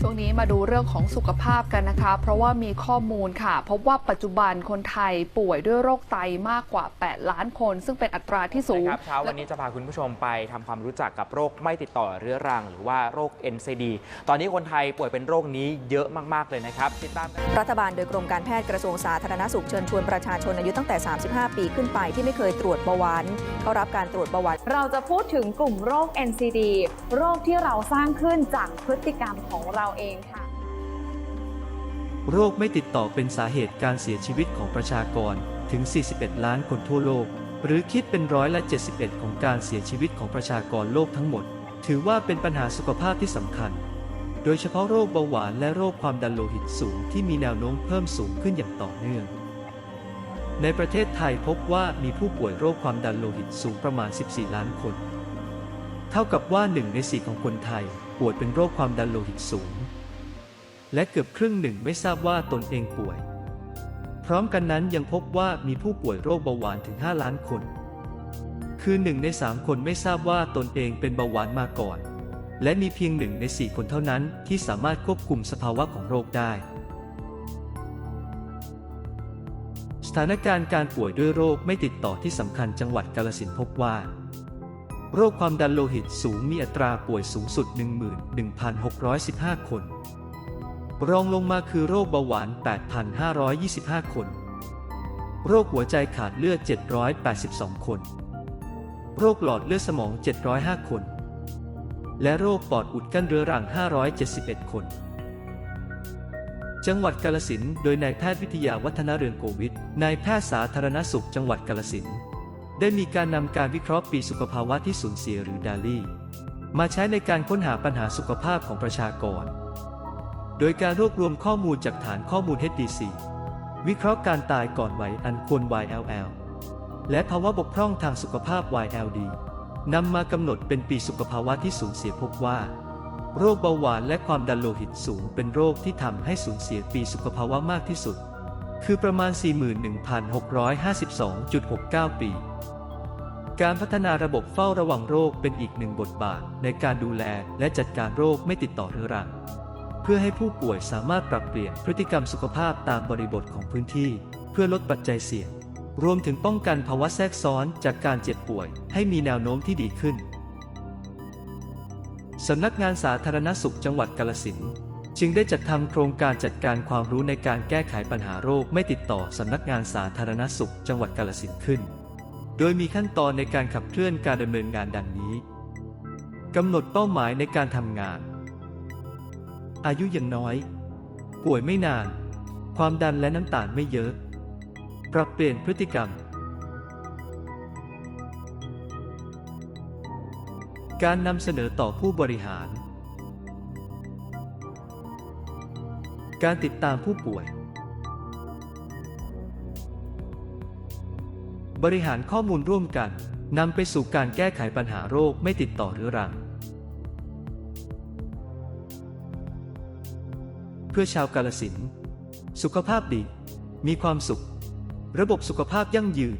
ช่วงนี้มาดูเรื่องของสุขภาพกันนะคะ เพราะว่ามีข้อมูลค่ะ พบว่าปัจจุบันคนไทยป่วยด้วยโรคไตมากกว่า 8 ล้านคน ซึ่งเป็นอัตราที่สูงนะครับเช้าวันนี้จะพาคุณผู้ชมไปทำความรู้จักกับโรคไม่ติดต่อเรื้อรัง หรือว่าโรค NCD ตอนนี้คนไทยป่วยเป็นโรคนี้เยอะมากๆเลยนะครับติดตามกันรัฐบาลโดยกรมการแพทย์กระทรวงสาธารณสุขเชิญชวนประชาชนอายุตั้งแต่ 35 ปีขึ้นไปที่ไม่เคยตรวจเบาหวานเข้ารับการตรวจเบาหวานเราจะพูดถึงกลุ่มโรค NCD โรคที่เราสร้างขึ้นจากพฤติกรรมของเราเองค่ะ โรคไม่ติดต่อเป็นสาเหตุการเสียชีวิตของประชากรถึง 41 ล้านคนทั่วโลก หรือคิดเป็นร้อยละ 71 ของการเสียชีวิตของประชากรโลกทั้งหมด ถือว่าเป็นปัญหาสุขภาพที่สำคัญ โดยเฉพาะโรคเบาหวานและโรคความดันโลหิตสูงที่มีแนวโน้มเพิ่มสูงขึ้นอย่างต่อเนื่อง ในประเทศไทยพบว่ามีผู้ป่วยโรคความดันโลหิตสูงประมาณ 14 ล้านคน ท่ากับว่าหนึ่งในสี่ของคนไทยป่วยเป็นโรคความดันโลหิตสูง และเกือบครึ่งหนึ่งไม่ทราบว่าตนเองป่วย พร้อมกันนั้นยังพบว่ามีผู้ป่วยโรคเบาหวานถึง 5 ล้านคน คือหนึ่งใน3คนไม่ทราบว่าตนเองเป็นเบาหวานมาก่อน และมีเพียงหนึ่งใน4คนเท่านั้นที่สามารถควบคุมสภาวะของโรคได้ สถานการณ์การป่วยด้วยโรคไม่ติดต่อที่สำคัญจังหวัดกาฬสินพบว่า โรคความดันโลหิตสูงมีอัตราป่วยสูงสุด 11,615 คน รองลงมาคือโรคเบาหวาน 8,525 คน โรคหัวใจขาดเลือด 782 คน โรคหลอดเลือดสมอง 705 คน และโรคปอดอุดกั้นเรื้อรัง 571 คน จังหวัดกาลสินโดยนายแพทย์วิทยาวัฒนเรืองโกวิทนายแพทย์สาธารณสุขจังหวัดกาลสิน ได้มีการนำการวิเคราะห์ปีสุขภาวะที่สูญเสียหรือดาลี่มาใช้ในการค้นหาปัญหาสุขภาพของประชากร โดยการรวบรวมข้อมูลจากฐานข้อมูล HDC วิเคราะห์การตายก่อนวัยอันควร YLL และภาวะบกพร่องทางสุขภาพ YLD นำมากำหนดเป็นปีสุขภาวะที่สูญเสียพบว่า โรคเบาหวานและความดันโลหิตสูงเป็นโรคที่ทำให้สูญเสียปีสุขภาวะมากที่สุด คือประมาณ 41,652.69 ปี การพัฒนาระบบเฝ้าระวังโรคเป็นอีกหนึ่งบทบาทในการดูแลและจัดการโรคไม่ติดต่อเรื้อรัง เพื่อให้ผู้ป่วยสามารถปรับเปลี่ยนพฤติกรรมสุขภาพตามบริบทของพื้นที่ เพื่อลดปัจจัยเสี่ยง รวมถึงป้องกันภาวะแทรกซ้อนจากการเจ็บป่วยให้มีแนวโน้มที่ดีขึ้นสำนักงานสาธารณสุขจังหวัดกาฬสิน จึงได้จัดทำโครงการจัดการความรู้ในการแก้ไขปัญหาโรคไม่ติดต่อสำนักงานสาธารณสุข จังหวัดกาฬสินธุ์ขึ้น โดยมีขั้นตอนในการขับเคลื่อนการดำเนินงานดังนี้กำหนดเป้าหมายในการทำงาน อายุยังน้อย ป่วยไม่นาน ความดันและน้ำตาลไม่เยอะ ปรับเปลี่ยนพฤติกรรม การนำเสนอต่อผู้บริหาร การติดตามผู้ป่วย บริหารข้อมูลร่วมกันนำไปสู่การแก้ไขปัญหาโรคไม่ติดต่อเรื้อรัง เพื่อชาวกาลสิน สุขภาพดี มีความสุข ระบบสุขภาพยั่งยืน